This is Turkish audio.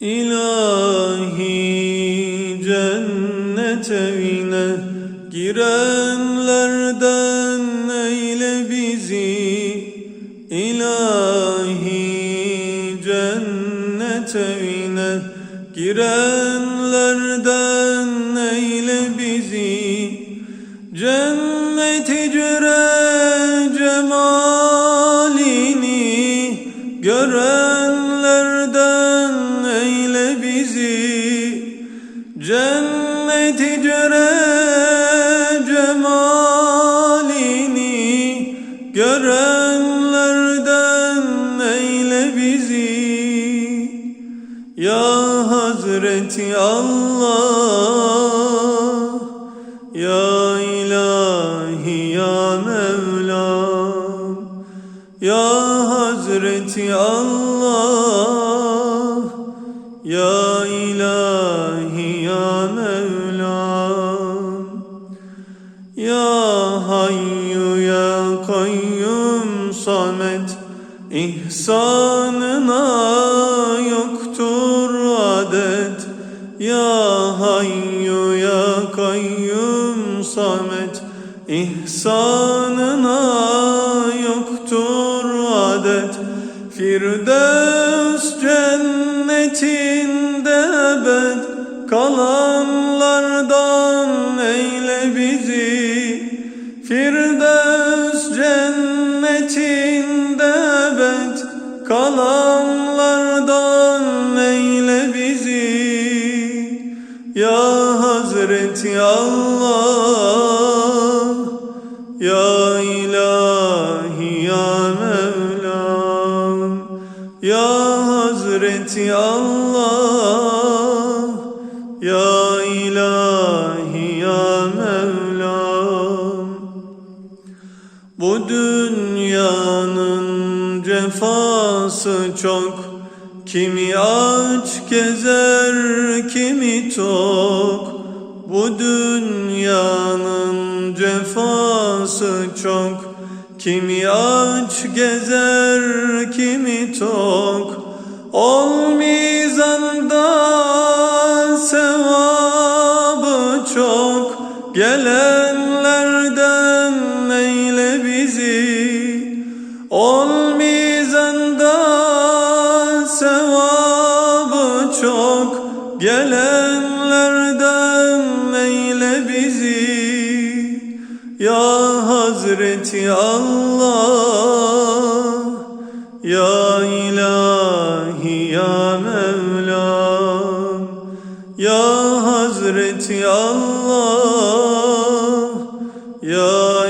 İlahi cennet evine girenlerden eyle bizi. İlahi cennet evine girenlerden eyle bizi. Cennet-i cemalini Cennet-i cemalini görenlerden eyle bizi. Ya Hazreti Allah Ya ilahi ya Mevlam Ya Hazreti Allah Ya ilahi Ya Hayyu ya Kayyum Samet İhsanına yoktur adet. Ya Hayyu ya Kayyum Samet İhsanına yoktur adet. Firdevs cennetinde ebed kalanlardan eyle bizi Firdevs cennetinde ebed kalanlardan eyle bizi. Ya Hazreti Allah Ya ilahi ya Mevlam Ya Hazreti Allah bu dünyanın cefası çok. Kimi aç gezer kimi tok. Bu dünyanın cefası çok. Kimi aç gezer kimi tok. Ol mizanda sevabı çok. Gelenlerden çok Gelenlerden eyle bizi. Ya Hazreti Allah Ya ilahi ya Mevlam Ya Hazreti Allah Ya